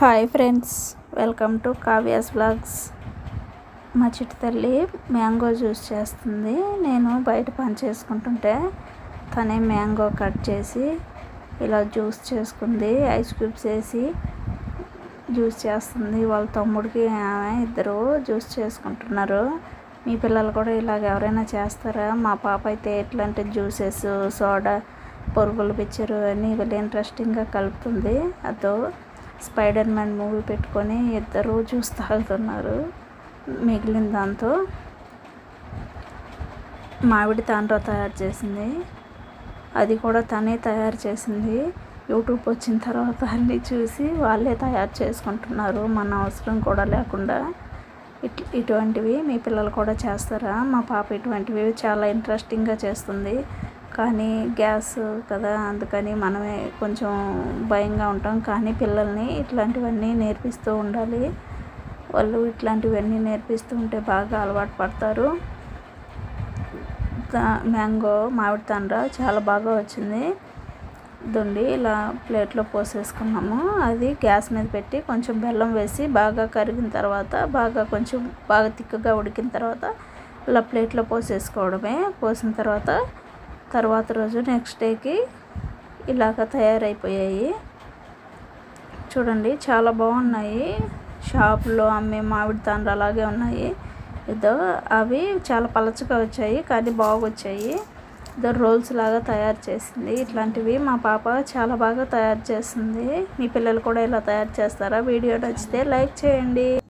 Hi friends welcome to Kavya's blogs. మా చిట్టి తల్లి మ్యాంగో జ్యూస్ చేస్తుంది. నేను బయట పని చేసుకుంటుంటే తనే మ్యాంగో కట్ చేసి ఇలా జ్యూస్ చేసుకుంది ఐస్ క్యూబ్స్ వేసి జ్యూస్ చేస్తుంది. వాళ్ళ తమ్ముడికి ఆమె ఇద్దరు జ్యూస్ చేసుకుంటున్నారు. మీ పిల్లలు కూడా ఇలాగ ఎవరైనా చేస్తారా? మా పాప అయితే ఎట్లాంటి జ్యూసెస్ సోడా పొరుగులు పిచ్చరు అని వీళ్ళు ఇంట్రెస్టింగ్గా కలుపుతుంది. అదో స్పైడర్ మ్యాన్ మూవీ పెట్టుకొని ఇద్దరు జ్యూస్ తాగుతున్నారు మిగిలిన దాంతో మామిడి తాండ్రో తయారు చేసింది. అది కూడా తనే తయారు చేసింది. యూట్యూబ్ వచ్చిన తర్వాత అన్నీ చూసి వాళ్ళే తయారు చేసుకుంటున్నారు. మన అవసరం కూడా లేకుండా. ఇట్ ఇటువంటివి మీ పిల్లలు కూడా చేస్తారా? మా పాప ఇటువంటివి చాలా ఇంట్రెస్టింగ్గా చేస్తుంది. కానీ గ్యాస్ కదా అందుకని మనమే కొంచెం భయంగా ఉంటాం. కానీ పిల్లల్ని ఇట్లాంటివన్నీ నేర్పిస్తూ ఉండాలి. వాళ్ళు ఇట్లాంటివన్నీ నేర్పిస్తూ ఉంటే బాగా అలవాటు పడతారు. మ్యాంగో మామిడి తండ్ర చాలా బాగా వచ్చింది. దుండి ఇలా ప్లేట్లో పోసేసుకున్నాము. అది గ్యాస్ మీద పెట్టి కొంచెం బెల్లం వేసి బాగా కరిగిన తర్వాత బాగా కొంచెం బాగా తిక్కగా ఉడికిన తర్వాత ఇలా ప్లేట్లో పోసేసుకోవడమే. పోసిన తర్వాత తర్వాత రోజు నెక్స్ట్ డేకి ఇలాగ తయారైపోయాయి. చూడండి చాలా బాగున్నాయి. షాపులో అమ్మే మామిడి తాండ్రు అలాగే ఉన్నాయి. ఇదో అవి చాలా పలచగా వచ్చాయి కానీ బాగొచ్చాయి. ఇదో రోల్స్ లాగా తయారు చేసింది. ఇట్లాంటివి మా పాప చాలా బాగా తయారు చేస్తుంది. మీ పిల్లలు కూడా ఇలా తయారు చేస్తారా? వీడియో నచ్చితే లైక్ చేయండి.